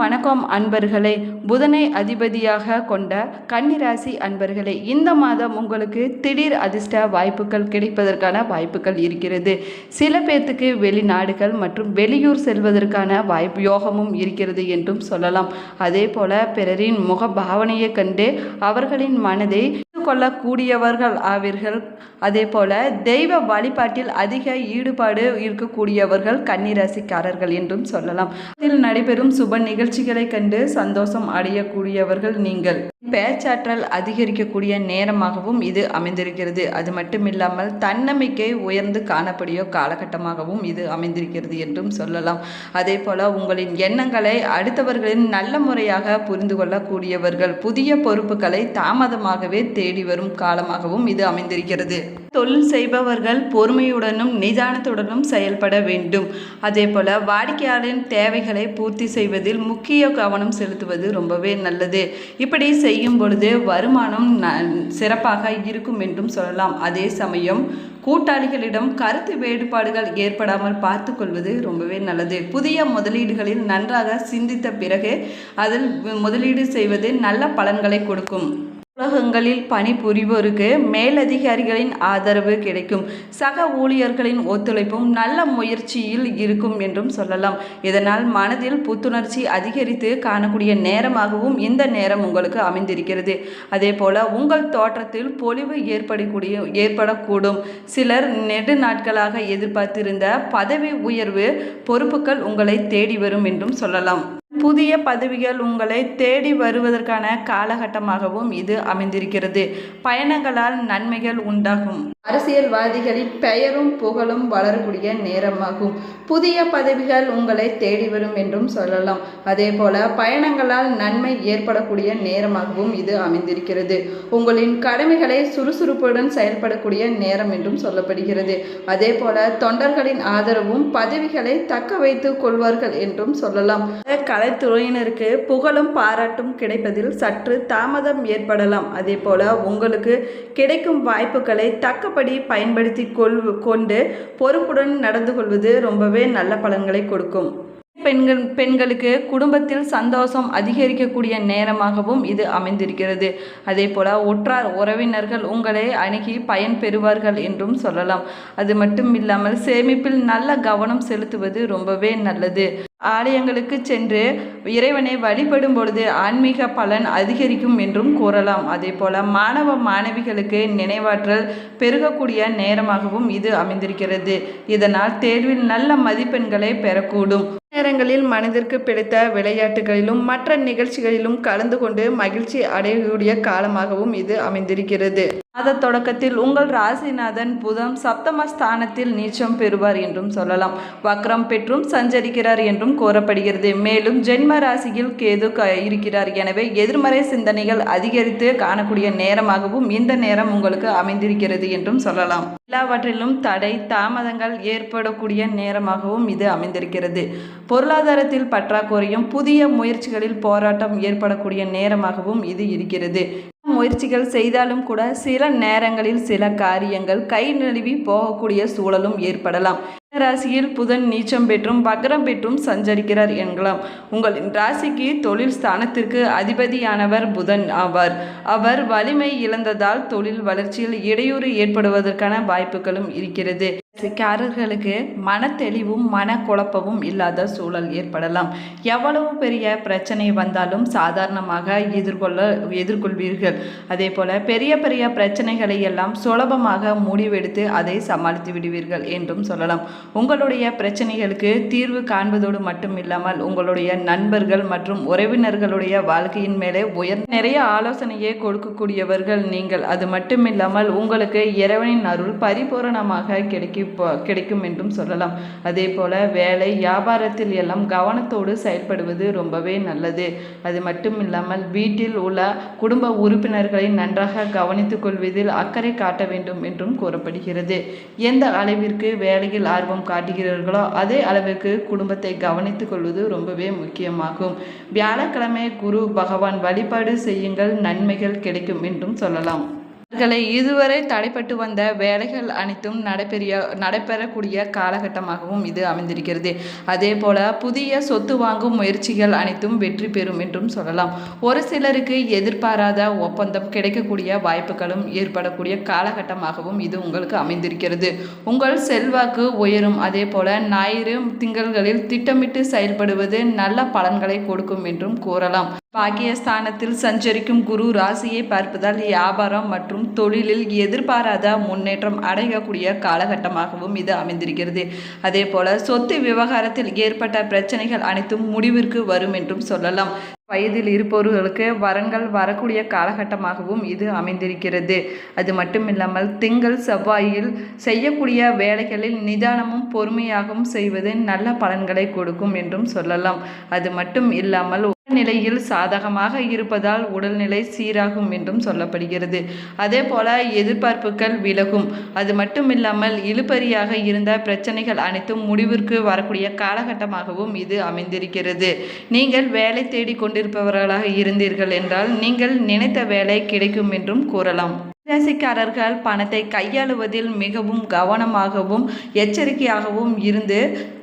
வணக்கம் அன்பர்களே. புதனை அதிபதியாக கொண்ட கன்னிராசி அன்பர்களே இந்த மாதம் உங்களுக்கு திடீர் அதிர்ஷ்ட வாய்ப்புகள் கிடைப்பதற்கான வாய்ப்புகள் இருக்கிறது. சில பேர்த்துக்கு வெளிநாடுகள் மற்றும் வெளியூர் செல்வதற்கான வாய்ப்பு யோகமும் இருக்கிறது என்றும் சொல்லலாம். அதே போல பிறரின் முக பாவனையை கண்டு அவர்களின் மனதை கொள்ளக்கூடியவர்கள் ஆவீர்கள். அதே போல தெய்வ வழிபாட்டில் அதிக ஈடுபாடு இருக்கக்கூடியவர்கள் கன்னிராசிக்காரர்கள் என்றும் சொல்லலாம். இதில் நடைபெறும் சுப நிகழ்ச்சிகளை கண்டு சந்தோஷம் அடையக்கூடியவர்கள் நீங்கள். பேச்சாற்றல் அதிகரிக்கக்கூடிய நேரமாகவும் இது அமைந்திருக்கிறது. அது மட்டுமில்லாமல் தன்னம்பிக்கை உயர்ந்து காணப்படிய காலகட்டமாகவும் இது அமைந்திருக்கிறது என்றும் சொல்லலாம். அதே போல உங்களின் எண்ணங்களை அடுத்தவர்களின் நல்ல முறையாக புரிந்து கொள்ளக்கூடியவர்கள் புதிய பொறுப்புகளை தாமதமாகவே தேடி வரும் காலமாகவும் இது அமைந்திருக்கிறது. தொழில் செய்பவர்கள் பொறுமையுடனும் நிதானத்துடனும் செயல்பட வேண்டும். அதே போல வாடிக்கையாளரின் தேவைகளை பூர்த்தி செய்வதில் முக்கிய கவனம் செலுத்துவது ரொம்பவே நல்லது. இப்படி செய்யும் பொழுது வருமானம் சிறப்பாக இருக்கும் என்றும் சொல்லலாம். அதே சமயம் கூட்டாளிகளிடம் கருத்து வேறுபாடுகள் ஏற்படாமல் பார்த்து கொள்வது ரொம்பவே நல்லது. புதிய முதலீடுகளில் நன்றாக சிந்தித்த பிறகு அதில் முதலீடு செய்வது நல்ல பலன்களை கொடுக்கும். உலகங்களில் பணிபுரிவோருக்கு மேலதிகாரிகளின் ஆதரவு கிடைக்கும். சக ஊழியர்களின் ஒத்துழைப்பும் நல்ல முயற்சியில் இருக்கும் என்றும் சொல்லலாம். இதனால் மனதில் புத்துணர்ச்சி அதிகரித்து காணக்கூடிய நேரமாகவும் இந்த நேரம் உங்களுக்கு அமைந்திருக்கிறது. அதே போல உங்கள் தோற்றத்தில் பொலிவு ஏற்படக்கூடிய ஏற்படக்கூடும். சிலர் நெடு நாட்களாக எதிர்பார்த்திருந்த பதவி உயர்வு பொறுப்புகள் உங்களை தேடி வரும் என்றும் சொல்லலாம். புதிய பதவிகள் உங்களை தேடி வருவதற்கான காலகட்டமாகவும் இது அமைந்திருக்கிறது. பயணங்களால் நன்மைகள் உண்டாகும். அரசியல்வாதிகளின் பெயரும் புகழும் வளரக்கூடிய நேரமாகும். புதிய பதவிகள் உங்களை தேடி வரும் என்றும் சொல்லலாம். அதே போல பயணங்களால் நன்மை ஏற்படக்கூடிய நேரமாகவும் இது அமைந்திருக்கிறது. உங்களின் கடமைகளை சுறுசுறுப்புடன் செயல்படக்கூடிய நேரம் என்றும் சொல்லப்படுகிறது. அதே போல தொண்டர்களின் ஆதரவும் பதவிகளை தக்க வைத்துக் கொள்வார்கள் என்றும் சொல்லலாம். கலைத்துறையினருக்கு புகழும் பாராட்டும் கிடைப்பதில் சற்று தாமதம் ஏற்படலாம். அதே போல் உங்களுக்கு கிடைக்கும் வாய்ப்புகளை தக்கபடி பயன்படுத்தி கொள் கொண்டு பொறுப்புடன் நடந்து கொள்வது ரொம்பவே நல்ல பலன்களை கொடுக்கும். பெண்கள் பெண்களுக்கு குடும்பத்தில் சந்தோஷம் அதிகரிக்கக்கூடிய நேரமாகவும் இது அமைந்திருக்கிறது. அதே போல ஒற்றார் உறவினர்கள் உங்களை அணுகி பயன் பெறுவார்கள் என்றும் சொல்லலாம். அது மட்டும் இல்லாமல் சேமிப்பில் நல்ல கவனம் செலுத்துவது ரொம்பவே நல்லது. ஆலயங்களுக்கு சென்று இறைவனை வழிபடும் பொழுது ஆன்மீக பலன் அதிகரிக்கும் என்றும் கூறலாம். அதே போல மாணவ மாணவிகளுக்கு நினைவாற்றல் பெருகக்கூடிய நேரமாகவும் இது அமைந்திருக்கிறது. இதனால் தேர்வில் நல்ல மதிப்பெண்களை பெறக்கூடும். நேரங்களில் மனதிற்கு பிடித்த விளையாட்டுகளிலும் மற்ற நிகழ்ச்சிகளிலும் கலந்து கொண்டு மகிழ்ச்சி அடையக்கூடிய காலமாகவும் இது அமைந்திருக்கிறது. மாத தொடக்கத்தில் உங்கள் ராசிநாதன் புதம் சப்தம ஸ்தானத்தில் நீச்சம் பெறுவார் என்றும் சொல்லலாம். வக்ரம் பெற்றும் சஞ்சரிக்கிறார் என்றும் கூறப்படுகிறது. மேலும் ஜென்ம ராசியில் கேது க இருக்கிறார். எனவே எதிர்மறை சிந்தனைகள் அதிகரித்து காணக்கூடிய நேரமாகவும் இந்த நேரம் உங்களுக்கு அமைந்திருக்கிறது என்றும் சொல்லலாம். எல்லாவற்றிலும் தடை தாமதங்கள் ஏற்படக்கூடிய நேரமாகவும் இது அமைந்திருக்கிறது. பொருளாதாரத்தில் பற்றாக்குறையும் புதிய முயற்சிகளில் போராட்டம் ஏற்படக்கூடிய நேரமாகவும் இது இருக்கிறது. முயற்சிகள் செய்தாலும் கூட சில நேரங்களில் சில காரியங்கள் கை நழுவி போகக்கூடிய சூழலும் ஏற்படலாம். ராசியில் புதன் நீச்சம் பெற்றும் வக்ரம் பெற்றும் சஞ்சரிக்கிறார் என்கலாம். உங்களின் ராசிக்கு தொழில் ஸ்தானத்திற்கு அதிபதியானவர் புதன் ஆவார். அவர் வலிமை இழந்ததால் தொழில் வளர்ச்சியில் இடையூறு ஏற்படுவதற்கான வாய்ப்புகளும் இருக்கிறது. ராசிக்காரர்களுக்கு மனத்தெளிவும் மனக்குழப்பமும் இல்லாத சூழல் ஏற்படலாம். எவ்வளவு பெரிய பிரச்சனை வந்தாலும் சாதாரணமாக எதிர்கொள்ள எதிர்கொள்வீர்கள். அதே போல பெரிய பெரிய பிரச்சனைகளை எல்லாம் சுலபமாக முடிவெடுத்து அதை சமாளித்து விடுவீர்கள் என்றும் சொல்லலாம். உங்களுடைய பிரச்சனைகளுக்கு தீர்வு காண்பதோடு மட்டும் இல்லாமல் உங்களுடைய நண்பர்கள் மற்றும் உறவினர்களுடைய வாழ்க்கையின் மேலே உயர் நிறைய ஆலோசனையை கொடுக்கக்கூடியவர்கள் நீங்கள். அது மட்டும் இல்லாமல் உங்களுக்கு இறைவனின் அருள் பரிபூரணமாக கிடைக்கும் கிடைக்கும் என்றும் சொல்லலாம். அதே போல வேலை வியாபாரத்தில் எல்லாம் கவனத்தோடு செயல்படுவது ரொம்பவே நல்லது. அது மட்டும் இல்லாமல் வீட்டில் உள்ள குடும்ப உறுப்பினர்களை நன்றாக கவனித்துக் கொள்வதில் அக்கறை காட்ட வேண்டும் என்றும் கூறப்படுகிறது. எந்த அளவிற்கு வேலையில் ஆர்வம் காட்டுகிறீர்களோ அதே அளவிற்கு குடும்பத்தை கவனித்துக் கொள்வது ரொம்பவே முக்கியமாகும். வியாழக்கிழமை குரு பகவான் வழிபாடு செய்யுங்கள். நன்மைகள் கிடைக்கும் என்றும் சொல்லலாம். அவர்களை இதுவரை தடைப்பட்டு வந்த வேலைகள் அனைத்தும் நடைபெறிய நடைபெறக்கூடிய காலகட்டமாகவும் இது அமைந்திருக்கிறது. அதே போல புதிய சொத்து வாங்கும் முயற்சிகள் அனைத்தும் வெற்றி பெறும் என்றும் சொல்லலாம். ஒரு சிலருக்கு எதிர்பாராத ஒப்பந்தம் கிடைக்கக்கூடிய வாய்ப்புகளும் ஏற்படக்கூடிய காலகட்டமாகவும் இது உங்களுக்கு அமைந்திருக்கிறது. உங்கள் செல்வாக்கு உயரும். அதே போல ஞாயிறு திங்கள்களில் திட்டமிட்டு செயல்படுவது நல்ல பலன்களை கொடுக்கும் என்றும் கூறலாம். பாக்கியஸ்தானத்தில் சஞ்சரிக்கும் குரு ராசியை பார்ப்பதால் வியாபாரம் மற்றும் தொழிலில் எதிர்பாராத முன்னேற்றம் அடையக்கூடிய காலகட்டமாகவும் இது அமைந்திருக்கிறது. அதே போல சொத்து விவகாரத்தில் ஏற்பட்ட பிரச்சனைகள் அனைத்தும் முடிவிற்கு வரும் என்றும் சொல்லலாம். வயதில் இருப்பவர்களுக்கு வரன்கள் வரக்கூடிய காலகட்டமாகவும் இது அமைந்திருக்கிறது. அது மட்டும் இல்லாமல் திங்கள் செவ்வாயில் செய்யக்கூடிய வேலைகளில் நிதானமும் பொறுமையாகவும் செய்வது நல்ல பலன்களை கொடுக்கும் என்றும் சொல்லலாம். அது மட்டும் இல்லாமல் நிலையில் சாதகமாக இருப்பதால் உடல்நிலை சீராகும் என்றும் சொல்லப்படுகிறது. அதே போல எதிர்பார்ப்புகள் விலகும். அது மட்டுமில்லாமல் இழுபறியாக இருந்த பிரச்சனைகள் அனைத்தும் முடிவிற்கு வரக்கூடிய காலகட்டமாகவும் இது அமைந்திருக்கிறது. நீங்கள் வேலை தேடி கொண்டிருப்பவர்களாக இருந்தீர்கள் என்றால் நீங்கள் நினைத்த வேலை கிடைக்கும் என்றும் கூறலாம். ராசிக்காரர்கள் பணத்தை கையாளுவதில் மிகவும் கவனமாகவும் எச்சரிக்கையாகவும் இருந்து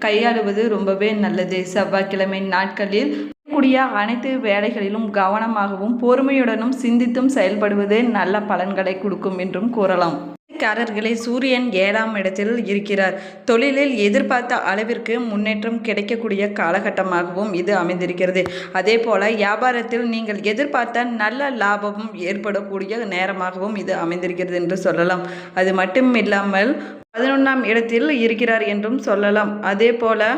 கையாளுவது ரொம்பவே நல்லது. செவ்வாய்க்கிழமை நாட்களில் கூடிய அனைத்து வேலைகளிலும் கவனமாகவும் பொறுமையுடனும் சிந்தித்தும் செயல்படுவது நல்ல பலன்களை கொடுக்கும் என்றும் கூறலாம். காரர்களே சூரியன் ஏழாம் இடத்தில் இருக்கிறார். தொழிலில் எதிர்பார்த்த அளவிற்கு முன்னேற்றம் கிடைக்கக்கூடிய காலகட்டமாகவும் இது அமைந்திருக்கிறது. அதே போல வியாபாரத்தில் நீங்கள் எதிர்பார்த்த நல்ல லாபமும் ஏற்படக்கூடிய நேரமாகவும் இது அமைந்திருக்கிறது என்று சொல்லலாம். அது மட்டும் இல்லாமல் பதினொன்றாம் இடத்தில் இருக்கிறார் என்றும் சொல்லலாம். அதே போல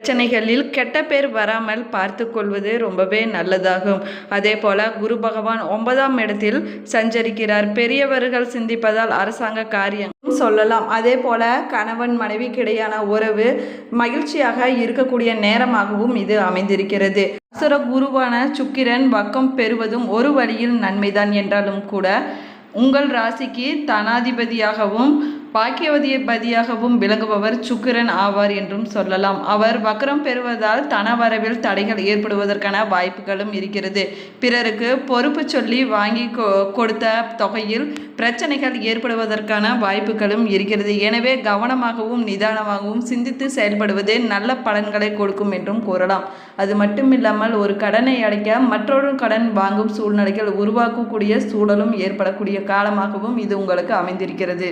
பிரச்சனைகளில் கெட்ட பேர் வராமல் பார்த்து கொள்வது ரொம்பவே நல்லதாகும். அதே போல குரு பகவான் ஒன்பதாம் இடத்தில் சஞ்சரிக்கிறார். பெரியவர்கள் சிந்திப்பதால் அரசாங்க காரியம் சொல்லலாம். அதே போல கணவன் மனைவிக்கிடையான உறவு மகிழ்ச்சியாக இருக்கக்கூடிய நேரமாகவும் இது அமைந்திருக்கிறது. அசுர குருவான சுக்கிரன் வக்கம் பெறுவதும் ஒரு வழியில் நன்மைதான் என்றாலும் கூட உங்கள் ராசிக்கு தனாதிபதியாகவும் பாக்கியவதிபதியாகவும் விளங்குபவர் சுக்கிரன் ஆவார் என்றும் சொல்லலாம். அவர் வக்கரம் பெறுவதால் தனவரவில் தடைகள் ஏற்படுவதற்கான வாய்ப்புகளும் இருக்கிறது. பிறருக்கு பொறுப்பு சொல்லி வாங்கி கொடுத்த தொகையில் பிரச்சனைகள் ஏற்படுவதற்கான வாய்ப்புகளும் இருக்கிறது. எனவே கவனமாகவும் நிதானமாகவும் சிந்தித்து செயல்படுவது நல்ல பலன்களை கொடுக்கும் என்றும் கூறலாம். அது மட்டும் இல்லாமல் ஒரு கடனை அடைக்க மற்றொரு கடன் வாங்கும் சூழ்நிலைகள் உருவாக்கக்கூடிய சூழலும் ஏற்படக்கூடிய காலமாகவும் இது உங்களுக்கு அமைந்திருக்கிறது.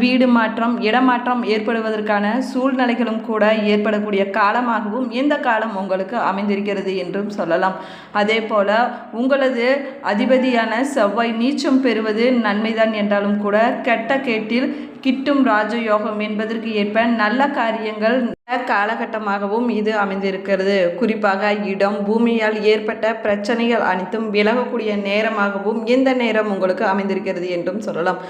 வீடு மாற்றம் இடமாற்றம் ஏற்படுவதற்கான சூழ்நிலைகளும் கூட ஏற்படக்கூடிய காலமாகவும் இந்த காலம் உங்களுக்கு அமைந்திருக்கிறது என்றும் சொல்லலாம். அதே போல் உங்களது அதிபதியான செவ்வாய் நீச்சம் பெறுவது நன்மைதான் என்றாலும் கூட கெட்ட கேட்டில் கிட்டும் ராஜயோகம் என்பதற்கு ஏற்ப நல்ல காரியங்கள் காலகட்டமாகவும் இது அமைந்திருக்கிறது. குறிப்பாக இடம் பூமியால் ஏற்பட்ட பிரச்சனைகள் அனைத்தும் விலகக்கூடிய நேரமாகவும் இந்த நேரம் உங்களுக்கு அமைந்திருக்கிறது என்றும் சொல்லலாம்.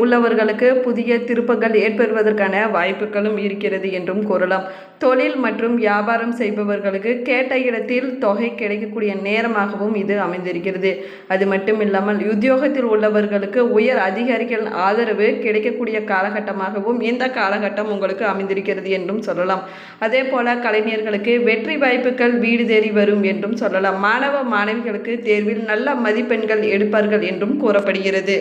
உள்ளவர்களுக்கு புதிய திருப்பங்கள் ஏற்படுவதற்கான வாய்ப்புகளும் இருக்கிறது என்றும் கூறலாம். தொழில் மற்றும் வியாபாரம் செய்பவர்களுக்கு கேட்ட இடத்தில் தொகை கிடைக்கக்கூடிய நேரமாகவும் இது அமைந்திருக்கிறது. அது மட்டும் இல்லாமல் உத்தியோகத்தில் உள்ளவர்களுக்கு உயர் அதிகாரிகள் ஆதரவு கிடைக்கக்கூடிய காலகட்டமாகவும் இந்த காலகட்டம் உங்களுக்கு அமைந்திருக்கிறது என்றும் சொல்லலாம். அதே போல கலைஞர்களுக்கு வெற்றி வாய்ப்புகள் வீடு தேடி வரும் என்றும் சொல்லலாம். மாணவ மாணவிகளுக்கு தேர்வில் நல்ல மதிப்பெண்கள் எடுப்பார்கள் என்றும் கூறப்படுகிறது.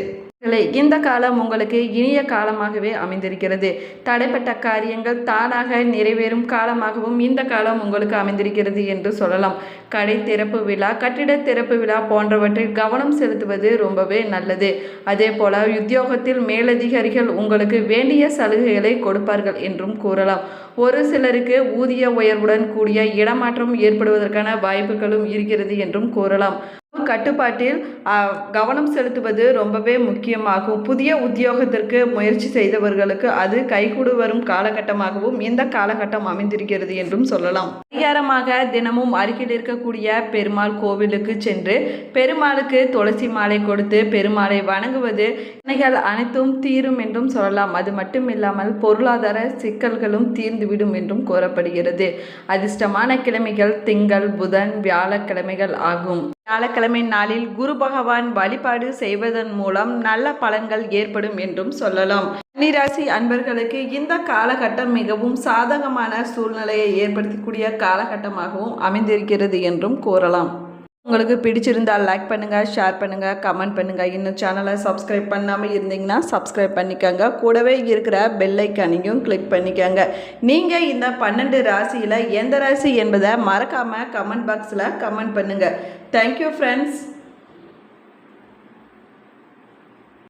இந்த காலம் உங்களுக்கு இனிய காலமாகவே அமைந்திருக்கிறது. தடைப்பட்ட காரியங்கள் தானாக நிறைவேறும் காலமாகவும் இந்த காலம் உங்களுக்கு அமைந்திருக்கிறது என்று சொல்லலாம். கடை திறப்பு விழா கட்டிட திறப்பு விழா போன்றவற்றில் கவனம் செலுத்துவது ரொம்பவே நல்லது. அதே போல உத்தியோகத்தில் மேலதிகாரிகள் உங்களுக்கு வேண்டிய சலுகைகளை கொடுப்பார்கள் என்றும் கூறலாம். ஒரு சிலருக்கு ஊதிய உயர்வுடன் கூடிய இடமாற்றம் ஏற்படுவதற்கான வாய்ப்புகளும் இருக்கிறது என்றும் கூறலாம். கட்டுப்பாட்டில் கவனம் செலுத்துவது ரொம்பவே முக்கியமாகும். புதிய உத்தியோகத்திற்கு முயற்சி செய்தவர்களுக்கு அது கைகூடு வரும் காலகட்டமாகவும் இந்த காலகட்டம் அமைந்திருக்கிறது என்றும் சொல்லலாம். அதிகாரமாக தினமும் அருகில் இருக்கக்கூடிய பெருமாள் கோவிலுக்கு சென்று பெருமாளுக்கு துளசி மாலை கொடுத்து பெருமாளை வணங்குவது இணைகள் அனைத்தும் தீரும் என்றும் சொல்லலாம். அது மட்டும் இல்லாமல் பொருளாதார சிக்கல்களும் தீர்ந்துவிடும் என்றும் கூறப்படுகிறது. அதிர்ஷ்டமான கிழமைகள் திங்கள் புதன் வியாழக்கிழமைகள் ஆகும். வியாழக்கிழமை நாளில் குரு பகவான் வழிபாடு செய்வதன் மூலம் நல்ல பலன்கள் ஏற்படும் என்றும் சொல்லலாம். கன்னிராசி அன்பர்களுக்கு இந்த காலகட்டம் மிகவும் சாதகமான சூழ்நிலையை ஏற்படுத்தக்கூடிய காலகட்டமாகவும் அமைந்திருக்கிறது என்றும் கூறலாம். உங்களுக்கு பிடிச்சிருந்தால் லைக் பண்ணுங்கள் ஷேர் பண்ணுங்கள் கமெண்ட் பண்ணுங்கள் இன்னும் சேனலை சப்ஸ்கிரைப் பண்ணாமல் இருந்தீங்கன்னா சப்ஸ்கிரைப் பண்ணிக்கோங்க. கூடவே இருக்கிற பெல்லைக்கானையும் கிளிக் பண்ணிக்கோங்க. நீங்கள் இந்த பன்னெண்டு ராசியில் எந்த ராசி என்பதை மறக்காமல் கமெண்ட் பாக்ஸில் கமெண்ட் பண்ணுங்கள் தேங்க்யூ ஃப்ரெண்ட்ஸ்